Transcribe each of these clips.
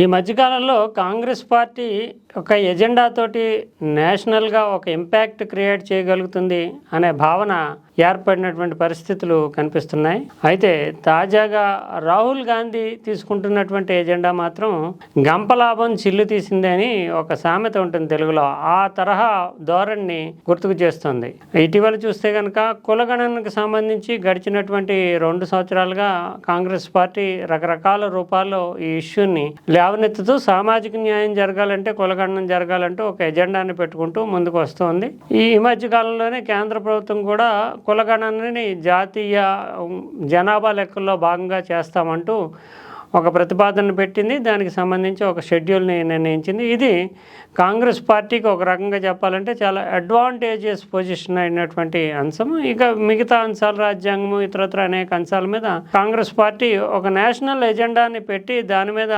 ఈ మధ్యకాలంలో కాంగ్రెస్ పార్టీ ఒక ఎజెండా తోటి నేషనల్గా ఒక ఇంపాక్ట్ క్రియేట్ చేయగలుగుతుంది అనే భావన ఏర్పడినటువంటి పరిస్థితులు కనిపిస్తున్నాయి. అయితే తాజాగా రాహుల్ గాంధీ తీసుకుంటున్నటువంటి ఎజెండా మాత్రం గంపలాభం చిల్లు తీసింది అని ఒక సామెత ఉంటుంది తెలుగులో. ఆ తరహా ధోరణిని గుర్తుకు చేస్తుంది. ఇటీవల చూస్తే కనుక కులగణనకు సంబంధించి గడిచినటువంటి రెండు సంవత్సరాలుగా కాంగ్రెస్ పార్టీ రకరకాల రూపాల్లో ఈ ఇష్యూని లేవనెత్తుతూ సామాజిక న్యాయం జరగాలంటే కులగణన జరగాలంటూ ఒక ఎజెండాని పెట్టుకుంటూ ముందుకు వస్తోంది. ఈ మధ్య కాలంలోనే కేంద్ర ప్రభుత్వం కూడా కులగణనని జాతీయ జనాభా లెక్కల్లో భాగంగా చేస్తామంటూ ఒక ప్రతిపాదన పెట్టింది దానికి సంబంధించి ఒక షెడ్యూల్ని నిర్ణయించింది. ఇది కాంగ్రెస్ పార్టీకి ఒక రకంగా చెప్పాలంటే చాలా అడ్వాంటేజియస్ పొజిషన్ అయినటువంటి అంశం ఇక మిగతా అంశాలు రాజ్యాంగము ఇతరత్ర అనేక అంశాల మీద కాంగ్రెస్ పార్టీ ఒక నేషనల్ ఎజెండాని పెట్టి దాని మీద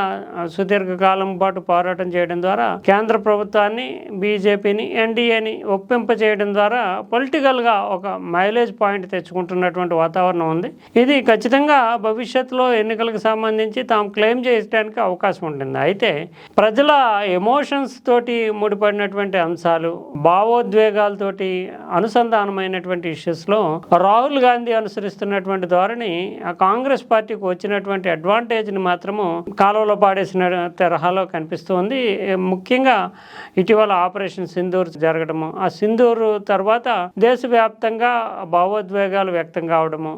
సుదీర్ఘకాలం పాటు పోరాటం చేయడం ద్వారా కేంద్ర ప్రభుత్వాన్ని బీజేపీని ఎన్డీఏని ఒప్పింప చేయడం ద్వారా పొలిటికల్గా ఒక మైలేజ్ పాయింట్ తెచ్చుకుంటున్నటువంటి వాతావరణం ఉంది. ఇది ఖచ్చితంగా భవిష్యత్తులో ఎన్నికలకు సంబంధించి తాము క్లెయిమ్ చేయడానికి అవకాశం ఉంటుంది. అయితే ప్రజల ఎమోషన్స్ తోటి ముడిపడినటువంటి అంశాలు భావోద్వేగాలతోటి అనుసంధానమైనటువంటి ఇష్యూస్లో రాహుల్ గాంధీ అనుసరిస్తున్నటువంటి ధోరణి ఆ కాంగ్రెస్ పార్టీకి వచ్చినటువంటి అడ్వాంటేజ్ని మాత్రము కాలువలో పాడేసిన తరహాలో కనిపిస్తుంది. ముఖ్యంగా ఇటీవల ఆపరేషన్ సింధూర్ జరగడము ఆ సింధూర్ తర్వాత దేశవ్యాప్తంగా భావోద్వేగాలు వ్యక్తం కావడము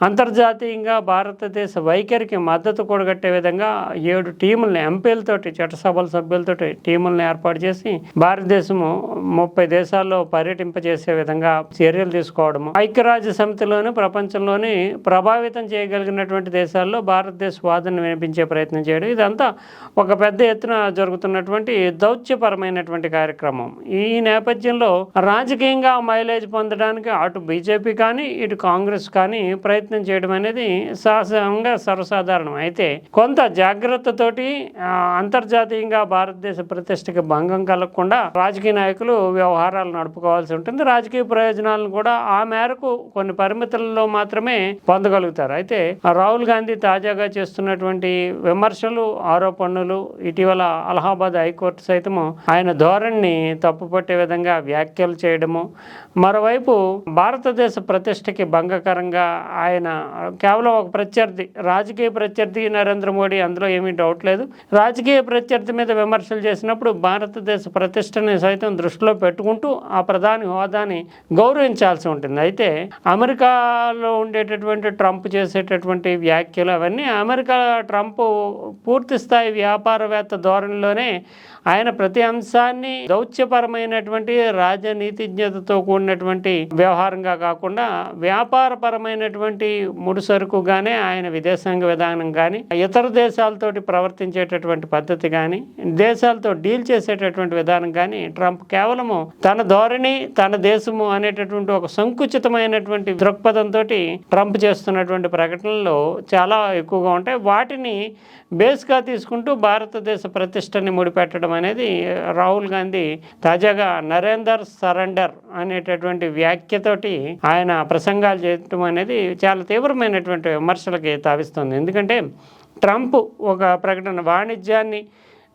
అంతర్జాతీయంగా భారతదేశ వైఖరికి మద్దతు కూడగట్టే విధంగా ఏడు టీముల్ని ఎంపీలతోటి చట్టసభల సభ్యులతోటి టీముల్ని ఏర్పాటు చేసి భారతదేశము ముప్పై దేశాల్లో పర్యటింపజేసే విధంగా చర్యలు తీసుకోవడము. ఐక్యరాజ్య సమితిలోని ప్రపంచంలోని ప్రభావితం చేయగలిగినటువంటి దేశాల్లో భారతదేశ వాదన వినిపించే ప్రయత్నం చేయడం. ఇదంతా ఒక పెద్ద ఎత్తున జరుగుతున్నటువంటి దౌత్యపరమైనటువంటి కార్యక్రమం. ఈ నేపథ్యంలో రాజకీయంగా మైలేజ్ పొందడానికి అటు బీజేపీ కానీ ఇటు కాంగ్రెస్ కానీ ప్రయత్నం ప్రయత్నం చేయడం అనేది సహజంగా సర్వసాధారణం. అయితే కొంత జాగ్రత్తతోటి అంతర్జాతీయంగా భారతదేశ ప్రతిష్టకి భంగం కలగకుండా రాజకీయ నాయకులు వ్యవహారాలు నడుపుకోవాల్సి ఉంటుంది. రాజకీయ ప్రయోజనాలను కూడా ఆ మేరకు కొన్ని పరిమితులలో మాత్రమే పొందగలుగుతారు. అయితే రాహుల్ గాంధీ తాజాగా చేస్తున్నటువంటి విమర్శలు ఆరోపణలు ఇటీవల అలహాబాద్ హైకోర్టు సైతము ఆయన ధోరణిని తప్పుపట్టే విధంగా వ్యాఖ్యలు చేయడము మరోవైపు భారతదేశ ప్రతిష్టకి భంగకరంగా ఆయన ఆయన కేవలం ఒక ప్రత్యర్థి రాజకీయ ప్రత్యర్థి నరేంద్ర మోడీ అందులో ఏమీ డౌట్ లేదు. రాజకీయ ప్రత్యర్థి మీద విమర్శలు చేసినప్పుడు భారతదేశ ప్రతిష్టని సైతం దృష్టిలో పెట్టుకుంటూ ఆ ప్రధాని హోదాని గౌరవించాల్సి ఉంటుంది. అయితే అమెరికాలో ఉండేటటువంటి ట్రంప్ చేసేటటువంటి వ్యాఖ్యలు అవన్నీ అమెరికా ట్రంప్ పూర్తి స్థాయి వ్యాపారవేత్త ధోరణిలోనే ఆయన ప్రతి అంశాన్ని దౌత్యపరమైనటువంటి రాజనీతిజ్ఞతతో కూడినటువంటి వ్యవహారంగా కాకుండా వ్యాపారపరమైనటువంటి ముడిసరుకుగానే ఆయన విదేశాంగ విధానం కానీ ఇతర దేశాలతోటి ప్రవర్తించేటటువంటి పద్ధతి కానీ దేశాలతో డీల్ చేసేటటువంటి విధానం కానీ ట్రంప్ కేవలము తన ధోరణి తన దేశము అనేటటువంటి ఒక సంకుచితమైనటువంటి దృక్పథంతో ట్రంప్ చేస్తున్నటువంటి ప్రకటనలు చాలా ఎక్కువగా ఉంటాయి. వాటిని బేస్గా తీసుకుంటూ భారతదేశ ప్రతిష్టని ముడిపెట్టడం అనేది రాహుల్ గాంధీ తాజాగా నరేందర్ సరెండర్ అనేటటువంటి వ్యాఖ్యతోటి ఆయన ప్రసంగాలు చేయటం అనేది చాలా తీవ్రమైనటువంటి విమర్శలకి తావిస్తుంది. ఎందుకంటే ట్రంప్ ఒక ప్రకటన వాణిజ్యాన్ని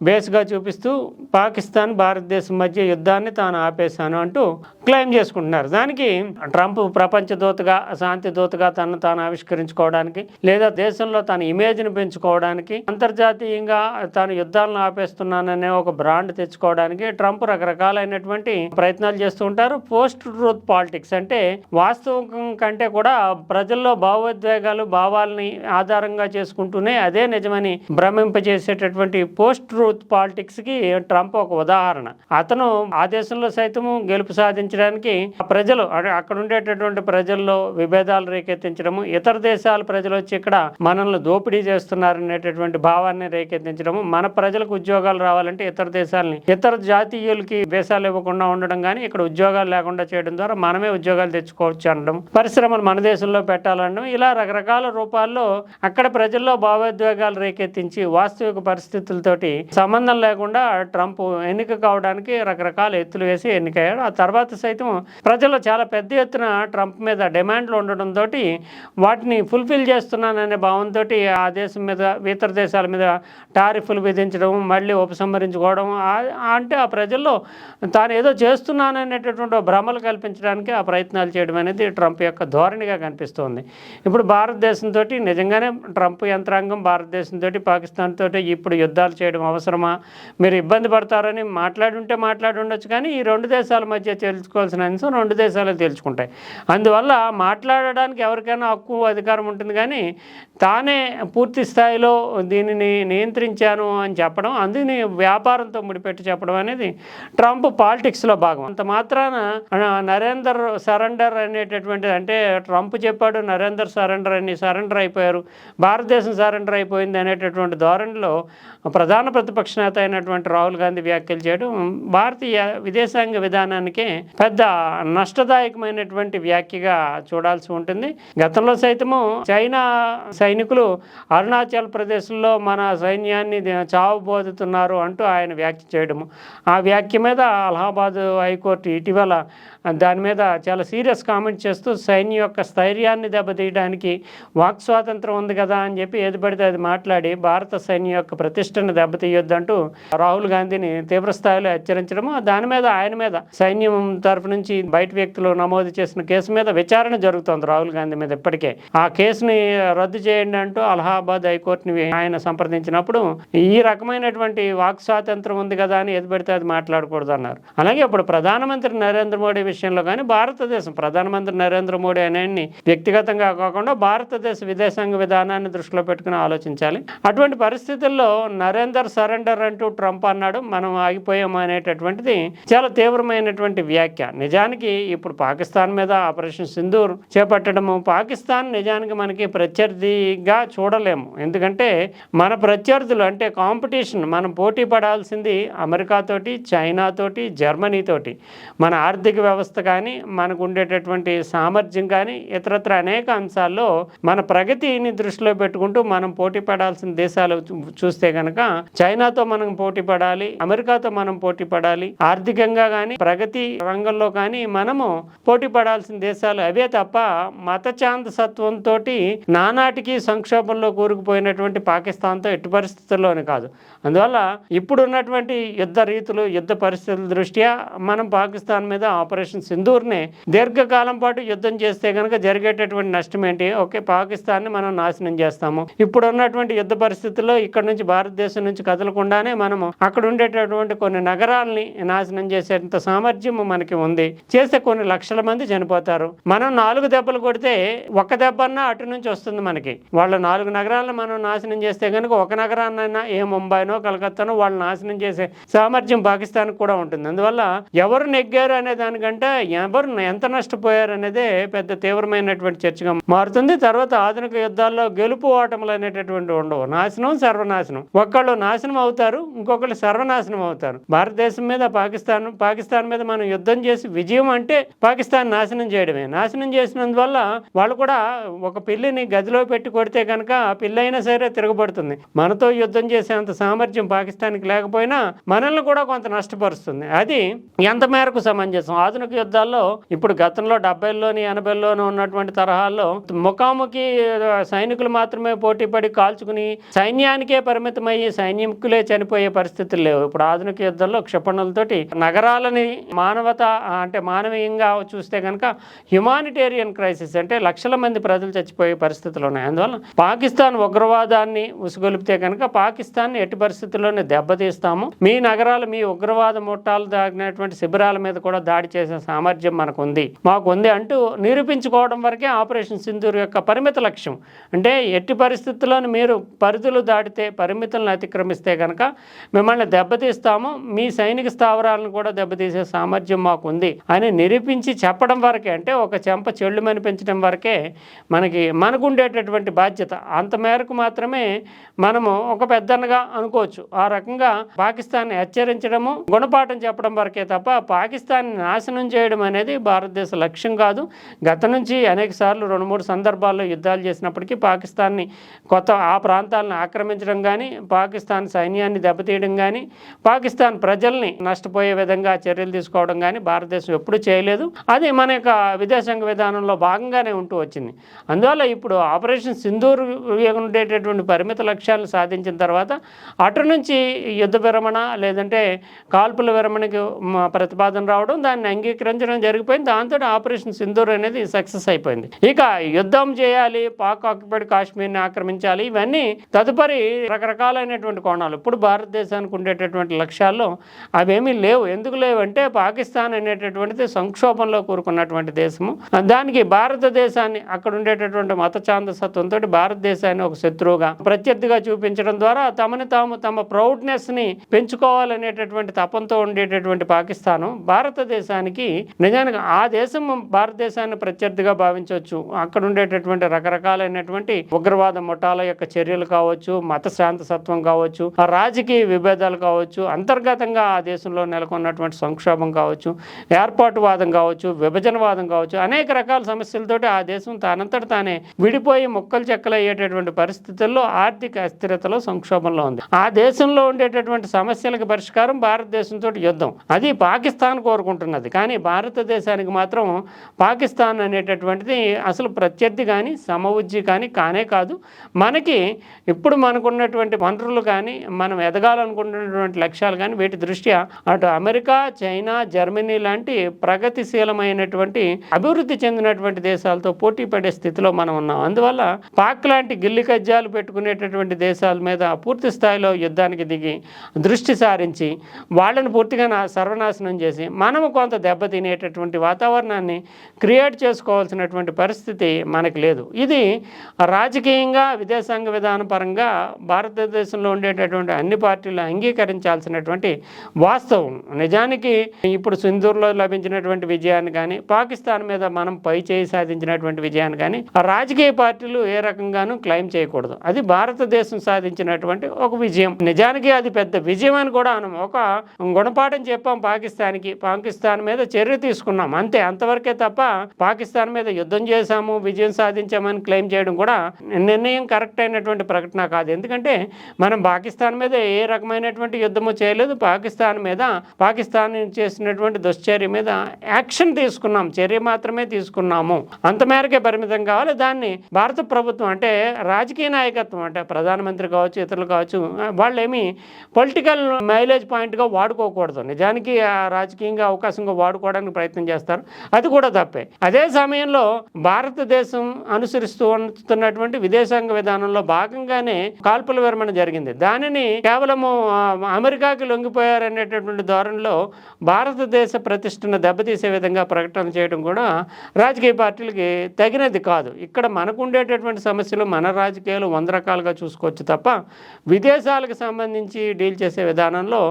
బేస్గా చూపిస్తూ పాకిస్తాన్ భారతదేశం మధ్య యుద్ధాన్ని తాను ఆపేశాను అంటూ క్లెయిమ్ చేసుకుంటున్నారు. దానికి ట్రంప్ ప్రపంచ దూతగా శాంతి దూతగా తను తాను ఆవిష్కరించుకోవడానికి లేదా దేశంలో తన ఇమేజ్ని పెంచుకోవడానికి అంతర్జాతీయంగా తాను యుద్ధాలను ఆపేస్తున్నాననే ఒక బ్రాండ్ తెచ్చుకోవడానికి ట్రంప్ రకరకాలైనటువంటి ప్రయత్నాలు చేస్తూ ఉంటారు. పోస్ట్ ట్రూత్ పాలిటిక్స్ అంటే వాస్తవం కంటే కూడా ప్రజల్లో భావోద్వేగాలు భావాలని ఆధారంగా చేసుకుంటూనే అదే నిజమని భ్రమింపజేసేటటువంటి పోస్ట్ ట్రూత్ పాలిటిక్స్కి ట్రంప్ ఒక ఉదాహరణ. అతను ఆ దేశంలో సైతము గెలుపు సాధించడానికి ప్రజలు అక్కడ ఉండేటటువంటి ప్రజల్లో విభేదాలు రేకెత్తించడము ఇతర దేశాల ప్రజలు వచ్చి ఇక్కడ మనల్ని దోపిడీ చేస్తున్నారనేటటువంటి భావాన్ని రేకెత్తించడము మన ప్రజలకు ఉద్యోగాలు రావాలంటే ఇతర దేశాలని ఇతర జాతీయులకి దేశాలు ఇవ్వకుండా ఉండడం కానీ ఇక్కడ ఉద్యోగాలు లేకుండా చేయడం ద్వారా మనమే ఉద్యోగాలు తెచ్చుకోవచ్చు అనడం పరిశ్రమలు మన దేశంలో పెట్టాలనడం ఇలా రకరకాల రూపాల్లో అక్కడ ప్రజల్లో భావోద్వేగాలు రేకెత్తించి వాస్తవిక పరిస్థితులతోటి సంబంధం లేకుండా ట్రంప్ ఎన్నిక కావడానికి రకరకాల ఎత్తులు వేసి ఎన్నికయ్యాడు. ఆ తర్వాత సైతం ప్రజలు చాలా పెద్ద ఎత్తున ట్రంప్ మీద డిమాండ్లు ఉండడంతో వాటిని ఫుల్ఫిల్ చేస్తున్నాననే భావంతో ఆ దేశం మీద ఇతర దేశాల మీద టారిఫ్లు విధించడం మళ్ళీ ఉపసంహరించుకోవడం అంటే ఆ ప్రజల్లో తాను ఏదో చేస్తున్నాననేటటువంటి భ్రమలు కల్పించడానికి ఆ ప్రయత్నాలు చేయడం అనేది ట్రంప్ యొక్క ధోరణిగా కనిపిస్తోంది. ఇప్పుడు భారతదేశంతో నిజంగానే ట్రంప్ యంత్రాంగం భారతదేశంతో పాకిస్తాన్ తోటి ఇప్పుడు యుద్ధాలు చేయడం అవసరం. అవసరమా? మీరు ఇబ్బంది పడతారని మాట్లాడుంటే మాట్లాడి ఉండొచ్చు కానీ ఈ రెండు దేశాల మధ్య తెలుసుకోవాల్సిన అంశం రెండు దేశాలు తెలుసుకుంటాయి. అందువల్ల మాట్లాడడానికి ఎవరికైనా హక్కు అధికారం ఉంటుంది కానీ తానే పూర్తి స్థాయిలో దీనిని నియంత్రించాను అని చెప్పడం అందుని వ్యాపారంతో ముడిపెట్టి చెప్పడం అనేది ట్రంప్ పాలిటిక్స్లో భాగం. అంత మాత్రాన నరేందర్ సరెండర్ అనేటటువంటిది అంటే ట్రంప్ చెప్పాడు నరేందర్ సరెండర్ అని సరెండర్ అయిపోయారు భారతదేశం సరెండర్ అయిపోయింది అనేటటువంటి ధోరణిలో ప్రధాన ప్రతిపక్ష నేత అయినటువంటి రాహుల్ గాంధీ వ్యాఖ్యలు చేయడం భారతీయ విదేశాంగ విధానానికి పెద్ద నష్టదాయకమైనటువంటి వ్యాఖ్యగా చూడాల్సి ఉంటుంది గతంలో సైతము చైనా సైనికులు అరుణాచల్ ప్రదేశ్లో మన సైన్యాన్ని చావబోతున్నారు అంటూ ఆయన వ్యాఖ్య చేయడము ఆ వ్యాఖ్య మీద అలహాబాద్ హైకోర్టు ఇటీవల దాని మీద చాలా సీరియస్ కామెంట్ చేస్తూ సైన్యం యొక్క స్థైర్యాన్ని దెబ్బతీయడానికి వాక్ స్వాతంత్రం ఉంది కదా అని చెప్పి ఏది పడితే అది మాట్లాడి భారత సైన్యం యొక్క ప్రతిష్టను దెబ్బతీయొద్దంటూ రాహుల్ గాంధీని తీవ్రస్థాయిలో హెచ్చరించడము. దాని మీద ఆయన మీద సైన్యం తరఫు నుంచి బయట వ్యక్తులు నమోదు చేసిన కేసు మీద విచారణ జరుగుతోంది రాహుల్ గాంధీ మీద ఇప్పటికే. ఆ కేసుని రద్దు చేయండి అంటూ అలహాబాద్ హైకోర్టుని ఆయన సంప్రదించినప్పుడు ఈ రకమైనటువంటి వాక్ స్వాతంత్రం ఉంది కదా అని ఏది పడితే అది మాట్లాడకూడదు అన్నారు అలాగే ఇప్పుడు ప్రధానమంత్రి నరేంద్ర మోడీ విషయంలో కానీ భారతదేశం ప్రధానమంత్రి నరేంద్ర మోడీ అనేని వ్యక్తిగతంగా కాకుండా భారతదేశ విదేశాంగ విధానాన్ని దృష్టిలో పెట్టుకుని ఆలోచించాలి. అటువంటి పరిస్థితుల్లో నరేందర్ సరెండర్ అంటూ ట్రంప్ అన్నాడు మనం ఆగిపోయాము అనేటటువంటిది చాలా తీవ్రమైనటువంటి వ్యాఖ్య. నిజానికి ఇప్పుడు పాకిస్తాన్ మీద ఆపరేషన్ సింధూర్ చేపట్టడము పాకిస్తాన్ నిజానికి మనకి ప్రత్యర్థిగా చూడలేము. ఎందుకంటే మన ప్రత్యర్థులు అంటే కాంపిటీషన్ మనం పోటీ పడాల్సింది అమెరికాతోటి చైనాతోటి జర్మనీతోటి. మన ఆర్థిక వ్యవస్థ కానీ మనకు ఉండేటటువంటి సామర్థ్యం కానీ ఇతరత్ర అనేక అంశాల్లో మన ప్రగతిని దృష్టిలో పెట్టుకుంటూ మనం పోటీ పడాల్సిన దేశాలు చూస్తే కనుక చైనాతో మనం పోటీ పడాలి అమెరికాతో మనం పోటీ పడాలి ఆర్థికంగా కానీ ప్రగతి రంగంలో కానీ మనము పోటీ పడాల్సిన దేశాలు అవే తప్ప మత ఛాందసత్వంతో నానాటికి సంక్షోభంలో కూరుకుపోయినటువంటి పాకిస్తాన్తో ఎట్టి పరిస్థితుల్లోనే కాదు. అందువల్ల ఇప్పుడున్నటువంటి యుద్ధ రీతులు యుద్ధ పరిస్థితుల దృష్ట్యా మనం పాకిస్తాన్ మీద ఆపరేషన్ సింధూర్ని దీర్ఘకాలం పాటు యుద్ధం చేస్తే కనుక జరిగేటటువంటి నష్టం ఏంటి? ఓకే పాకిస్తాన్ని మనం నాశనం చేస్తాము. ఇప్పుడు ఉన్నటువంటి యుద్ధ పరిస్థితుల్లో ఇక్కడ నుంచి భారతదేశం నుంచి కదలకుండానే మనము అక్కడ ఉండేటటువంటి కొన్ని నగరాల్ని నాశనం చేసేంత సామర్థ్యం మనకి ఉంది. చేస్తే కొన్ని లక్షల మంది చనిపోతారు. మనం నాలుగు దెబ్బలు కొడితే ఒక దెబ్బన్నా అటు నుంచి వస్తుంది మనకి. వాళ్ళ నాలుగు నగరాలను మనం నాశనం చేస్తే కనుక ఒక నగరాన్నైనా ఏ ముంబైనో కలకత్తానో వాళ్ళు నాశనం చేసే సామర్థ్యం పాకిస్తాన్ కూడా ఉంటుంది. అందువల్ల ఎవరు నెగ్గారు అనే దానికంటే ఎవరు ఎంత నష్టపోయారు అనేదే పెద్ద తీవ్రమైనటువంటి చర్చగా మారుతుంది. తర్వాత ఆధునిక యుద్ధాల్లో గెలుపు ఓటములు అనేటటువంటి ఉండవు. నాశనం సర్వనాశనం. ఒకళ్ళు నాశనం అవుతారు ఇంకొకళ్ళు సర్వనాశనం అవుతారు. భారతదేశం మీద పాకిస్తాన్ పాకిస్తాన్ మీద మనం యుద్ధం చేసి విజయం అంటే పాకిస్తాన్ నాశనం చేయడమే. నాశనం చేసినందువల్ల వాళ్ళు కూడా ఒక పిల్లిని గదిలో పెట్టి కొడితే కనుక ఆ పిల్లి అయినా సరే తిరగబడుతుంది. మనతో యుద్ధం చేసేంత సామర్థ్యం పాకిస్తాన్కి లేకపోయినా మనల్ని కూడా కొంత నష్టపరుస్తుంది. అది ఎంత మేరకు సమంజసం? ఆధునిక యుద్ధాల్లో ఇప్పుడు గతంలో డెబ్బైలోని ఎనభైలోనూ ఉన్నటువంటి తరహాల్లో ముఖాముఖి సైనికులు మాత్రమే పోటీ పడి కాల్చుకుని సైన్యానికే పరిమితమయ్యి సైనికులే చనిపోయే పరిస్థితులు లేవు. ఇప్పుడు ఆధునిక యుద్ధంలో క్షిపణులతోటి నగరాలని మానవత అంటే మానవీయంగా చూస్తే కనుక హ్యుమానిటేరియన్ క్రైసిస్ అంటే లక్షల మంది ప్రజలు చచ్చిపోయే పరిస్థితులు ఉన్నాయి. అందువల్ల పాకిస్తాన్ ఉగ్రవాదాన్ని ఉసుగొలిపితే కనుక పాకిస్తాన్ ఎట్టి పరిస్థితుల్లోనే దెబ్బతీస్తాము. మీ నగరాలు మీ ఉగ్రవాద ముఠాలు దాగినటువంటి శిబిరాల మీద కూడా దాడి చేసే సామర్థ్యం మనకు ఉంది మాకు ఉంది అంటూ నిరూపించుకోవడం వరకే ఆపరేషన్ సింధూర్ యొక్క పరిమిత లక్ష్యం. అంటే ఎట్టి పరిస్థితుల్లోనూ మీరు పరిధులు దాటితే పరిమితులను అతిక్రమిస్తే కనుక మిమ్మల్ని దెబ్బతీస్తాము. మీ సైనిక స్థావరాలను కూడా దెబ్బతీసే సామర్థ్యం మాకు ఉంది అని నిరూపించి చెప్పడం వరకే అంటే ఒక చెంప చెళ్ళు పెంచడం వరకే మనకి మనకుండేటటువంటి బాధ్యత. అంత మేరకు మాత్రమే మనము ఒక పెద్దన్నగా అనుకోవచ్చు. ఆ రకంగా పాకిస్తాన్ హెచ్చరించడము గుణపాఠం చెప్పడం వరకే తప్ప పాకిస్తాన్ నాశనం చేయడం అనేది భారతదేశ లక్ష్యం కాదు. గత నుంచి అనేక సార్లు రెండు మూడు సందర్భాల్లో యుద్ధాలు చేసినప్పటికీ పాకిస్తాన్ని కొత్త ఆ ప్రాంతాలను ఆక్రమించడం కానీ పాకిస్తాన్ సైన్యాన్ని దెబ్బతీయడం కానీ పాకిస్తాన్ ప్రజల్ని నష్టపోయే విధంగా చర్యలు తీసుకోవడం కానీ భారతదేశం ఎప్పుడూ చేయలేదు. అది మన యొక్క విదేశాంగ విధానంలో భాగంగానే ఉంటూ వచ్చింది. అందువల్ల ఇప్పుడు ఆపరేషన్ సింధూర్ ఉండేటటువంటి పరిమిత లక్ష్యాలను సాధించిన తర్వాత అటు నుంచి యుద్ధ విరమణ లేదంటే కాల్పుల విరమణకి ప్రతిపాదన రావడం దాన్ని అంగీకరించడం జరిగిపోయింది. దాంతో ఆపరేషన్ సింధూర్ అనేది సక్సెస్ అయిపోయింది. ఇక యుద్ధం చేయాలి పాక్ ఆక్యుపైడ్ కాశ్మీర్ని ఆక్రమించాలి ఇవన్నీ తదుపరి రకరకాలైనటువంటి కోణాలు. ఇప్పుడు భారతదేశానికి ఉండేటటువంటి లక్ష్యాల్లో అవేమీ లేవు. ఎందుకు లేవంటే పాకిస్తాన్ అనేటటువంటిది సంక్షోభంలో కూరుకున్నటువంటి దేశము. దానికి భారతదేశాన్ని అక్కడ ఉండేటటువంటి మత ఛాందసత్వంతో భారతదేశాన్ని ఒక శత్రువుగా ప్రత్యర్థిగా చూపించడం ద్వారా తమని తాము తమ ప్రౌడ్నెస్ని పెంచుకోవాలనేటటువంటి తపంతో ఉండేటటువంటి పాకిస్తాను భారతదేశానికి నిజానికి ఆ దేశం భారతదేశాన్ని ప్రత్యర్థిగా భావించవచ్చు. అక్కడ ఉండేటటువంటి రకరకాలైనటువంటి ఉగ్రవాద ముఠాల యొక్క చర్యలు కావచ్చు మత శాంతసత్వం కావచ్చు ఆ రాజకీయ విభేదాలు కావచ్చు అంతర్గతంగా ఆ దేశంలో నెలకొన్నటువంటి సంక్షోభం కావచ్చు ఏర్పాటువాదం కావచ్చు విభజనవాదం కావచ్చు అనేక రకాల సమస్యలతోటి ఆ దేశం తానంతట తానే విడిపోయి ముక్కలు చెక్కలయ్యేటటువంటి పరిస్థితుల్లో ఆర్థిక అస్థిరతలో సంక్షోభంలో ఉంది. ఆ దేశంలో ఉండేటటువంటి సమస్యలకు పరిష్కారం భారతదేశంతో యుద్ధం. అది పాకిస్తాన్ కోరుకుంటున్నది. కానీ భారతదేశానికి మాత్రం పాకిస్తాన్ అనేటటువంటిది అసలు ప్రత్యర్థి కానీ సమవుజ్జి కానీ కానే కాదు. మనకి ఇప్పుడు మనకున్నటువంటి వనరులు కానీ మనం ఎదగాలనుకుంటున్నటువంటి లక్ష్యాలు కానీ వీటి దృష్ట్యా అటు అమెరికా చైనా జర్మనీ లాంటి ప్రగతిశీలమైనటువంటి అభివృద్ధి చెందినటువంటి దేశాలతో పోటీ పడే స్థితిలో మనం ఉన్నాం. అందువల్ల పాక్ లాంటి గిల్లి కజ్జాలు పెట్టుకునేటటువంటి దేశాల మీద పూర్తి స్థాయిలో యుద్ధానికి దిగి దృష్టి సారించి వాళ్ళను పూర్తిగా సర్వనాశనం చేసి మనము కొంత దెబ్బ దెబ్బతినేటటువంటి వాతావరణాన్ని క్రియేట్ చేసుకోవాల్సినటువంటి పరిస్థితి మనకి లేదు. ఇది రాజకీయంగా విదేశాంగ విధాన పరంగా భారతదేశంలో ఉండేటటువంటి అన్ని పార్టీలు అంగీకరించాల్సినటువంటి వాస్తవం. నిజానికి ఇప్పుడు సింధూర్లో లభించినటువంటి విజయాన్ని కానీ పాకిస్తాన్ మీద మనం పై చేయి సాధించినటువంటి విజయాన్ని కానీ ఆ రాజకీయ పార్టీలు ఏ రకంగానూ క్లెయిమ్ చేయకూడదు. అది భారతదేశం సాధించినటువంటి ఒక విజయం. నిజానికి అది పెద్ద విజయం అని కూడా మనం ఒక గుణపాఠం చెప్పాం పాకిస్తాన్కి. పాకిస్తాన్ మీద చర్య తీసుకున్నాం. అంతే అంతవరకే తప్ప పాకిస్తాన్ మీద యుద్ధం చేశాము విజయం సాధించామని క్లెయిమ్ చేయడం కూడా నిర్ణయం కరెక్ట్ అయినటువంటి ప్రకటన కాదు. ఎందుకంటే మనం పాకిస్తాన్ మీద ఏ రకమైనటువంటి యుద్ధము చేయలేదు. పాకిస్తాన్ మీద పాకిస్తాన్ చేసినటువంటి దుశ్చర్య మీద యాక్షన్ తీసుకున్నాం. చర్య మాత్రమే తీసుకున్నాము. అంత మేరకే పరిమితం కావాలి. దాన్ని భారత ప్రభుత్వం అంటే రాజకీయ నాయకత్వం అంటే ప్రధానమంత్రి కావచ్చు ఇతరులు కావచ్చు వాళ్ళు పొలిటికల్ మైలేజ్ పాయింట్గా వాడుకోకూడదు. నిజానికి రాజకీయంగా అవకాశంగా వాడుకోవడానికి ప్రయత్నం చేస్తారు. అది కూడా తప్పే. అదే సమయంలో భారతదేశం అనుసరిస్తూ వస్తున్నటువంటి విదేశాంగ విధానంలో భాగంగానే కాల్పుల విరమణ జరిగింది. దానిని కేవలము అమెరికాకి లొంగిపోయారనేటటువంటి ధోరణిలో భారతదేశ ప్రతిష్టను దెబ్బతీసే విధంగా ప్రకటన చేయడం కూడా రాజకీయ పార్టీలకి తగినది కాదు. ఇక్కడ మనకు ఉండేటటువంటి సమస్యలు మన రాజకీయాలు వంద రకాలుగా చూసుకోవచ్చు తప్ప విదేశాలకు సంబంధించి డీల్ చేసే విధానంలో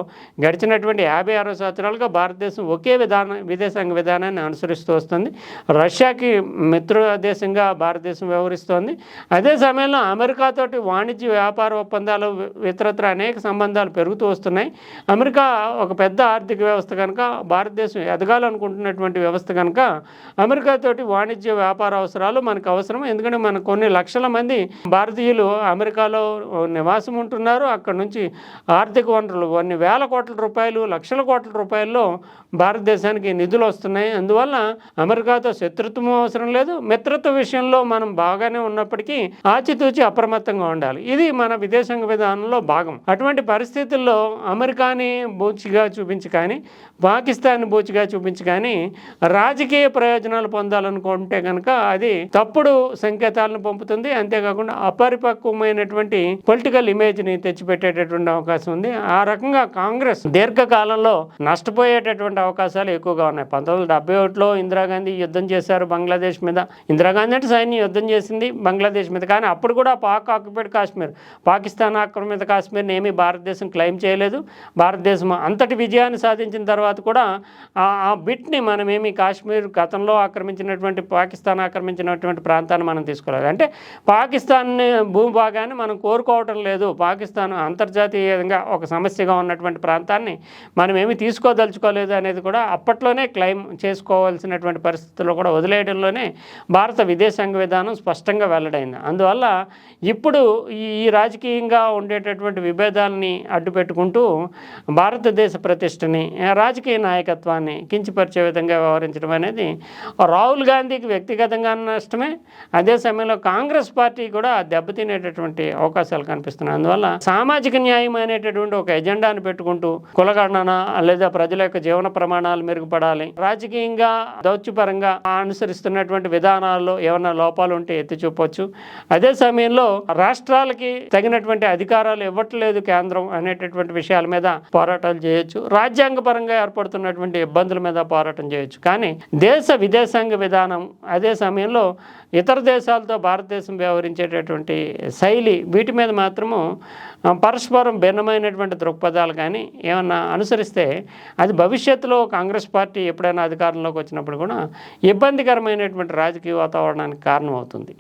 గడిచినటువంటి యాభై అరవై సంవత్సరాలుగా భారతదేశం ఒకే విధానం విదేశాంగ విధానాన్ని అనుసరిస్తూ వస్తుంది. రష్యాకి మిత్ర దేశంగా భారతదేశం వ్యవహరిస్తోంది. అదే సమయంలో అమెరికాతోటి వాణిజ్య వ్యాపార ఒప్పందాలు ఇతరత్ర అనేక సంబంధాలు పెరుగుతూ వస్తున్నాయి. అమెరికా ఒక పెద్ద ఆర్థిక వ్యవస్థ కనుక భారతదేశం ఎదగాలనుకుంటున్నటువంటి వ్యవస్థ కనుక అమెరికాతోటి వాణిజ్య వ్యాపార అవసరాలు మనకు అవసరం. ఎందుకంటే మన కొన్ని లక్షల మంది భారతీయులు అమెరికాలో నివాసం ఉంటున్నారు. అక్కడ నుంచి ఆర్థిక వనరులు కొన్ని వేల కోట్ల రూపాయలు లక్షల కోట్ల రూపాయల్లో భారతదేశానికి నిధులు వస్తున్నాయి. అందువల్ల అమెరికాతో శత్రుత్వం అవసరం లేదు. మిత్రత్వ విషయంలో మనం బాగానే ఉన్నప్పటికీ ఆచితూచి అప్రమత్తంగా ఉండాలి. ఇది మన విదేశాంగ విధానంలో భాగం. అటువంటి పరిస్థితుల్లో అమెరికాని బూచిగా చూపించి కానీ పాకిస్తాన్ బూచిగా చూపించి కానీ రాజకీయ ప్రయోజనాలు పొందాలనుకుంటే కనుక అది తప్పుడు సంకేతాలను పంపుతుంది. అంతేకాకుండా అపరిపక్వమైనటువంటి పొలిటికల్ ఇమేజ్ని తెచ్చిపెట్టేటటువంటి అవకాశం ఉంది. ఆ రకంగా కాంగ్రెస్ దీర్ఘకాలంలో నష్టపోయేటటువంటి అవకాశాలు ఎక్కువగా ఉన్నాయి. పంతొమ్మిది వందల డెబ్బై ఒకటిలో ఇందిరాగాంధీ యుద్ధం చేశారు బంగ్లాదేశ్ మీద. ఇందిరాగాంధీ అంటే సైన్యం యుద్ధం చేసింది బంగ్లాదేశ్ మీద. కానీ అప్పుడు కూడా పాక్ ఆక్యుపైడ్ కాశ్మీర్ పాకిస్తాన్ ఆక్రమిత కాశ్మీర్ని ఏమీ భారతదేశం క్లెయిమ్ చేయలేదు. భారతదేశం అంతటి విజయాన్ని సాధించిన తర్వాత కూడా ఆ- ఆ బిట్ని మనమేమి కాశ్మీర్ గతంలో ఆక్రమించినటువంటి పాకిస్తాన్ ఆక్రమించినటువంటి ప్రాంతాన్ని మనం తీసుకోలేదు. అంటే పాకిస్తాన్ భూభాగాన్ని మనం కోరుకోవటం లేదు. పాకిస్తాన్ అంతర్జాతీయంగా ఒక సమస్యగా ఉన్నటువంటి ప్రాంతాన్ని మనం ఏమి తీసుకోదలుచుకోలేదు అనేది కూడా అప్పట్లోనే క్లెయిమ్ చేసుకోవాల్సినటువంటి పరిస్థితుల్లో కూడా వదిలేయడంలోనే భారత విదేశాంగ విధానం స్పష్టంగా వెల్లడైంది. అందువల్ల ఇప్పుడు ఈ రాజకీయంగా ఉండేటటువంటి విభేదాలని అడ్డుపెట్టుకుంటూ భారతదేశ ప్రతిష్టని రాజకీయ నాయకత్వాన్ని కించపరిచే విధంగా వ్యవహరించడం అనేది రాహుల్ గాంధీకి వ్యక్తిగతంగా నష్టమే. అదే సమయంలో కాంగ్రెస్ పార్టీ కూడా దెబ్బతినేటటువంటి అవకాశాలు కనిపిస్తున్నాయి. అందువల్ల సామాజిక న్యాయం అనేటటువంటి ఒక ఎజెండాను పెట్టుకుంటూ కులగణన లేదా ప్రజల యొక్క జీవన ప్రమాణాలు బాగుపడాలి రాజకీయంగా దౌత్యపరంగా అనుసరిస్తున్నటువంటి విధానాల్లో ఏమైనా లోపాలు ఉంటే ఎత్తి చూపొచ్చు. అదే సమయంలో రాష్ట్రాలకి తగినటువంటి అధికారాలు ఇవ్వట్లేదు కేంద్రం అనేటటువంటి విషయాల మీద పోరాటాలు చేయొచ్చు. రాజ్యాంగపరంగా ఏర్పడుతున్నటువంటి ఇబ్బందుల మీద పోరాటం చేయొచ్చు. కానీ దేశ విదేశాంగ విధానం అదే సమయంలో ఇతర దేశాలతో భారతదేశం వ్యవహరించేటటువంటి శైలి వీటి మీద మాత్రము పరస్పరం భిన్నమైనటువంటి దృక్పథాలు కానీ ఏమన్నా అనుసరిస్తే అది భవిష్యత్తులో కాంగ్రెస్ పార్టీ ఎప్పుడైనా అధికారంలోకి వచ్చినప్పుడు కూడా ఇబ్బందికరమైనటువంటి రాజకీయ వాతావరణానికి కారణమవుతుంది.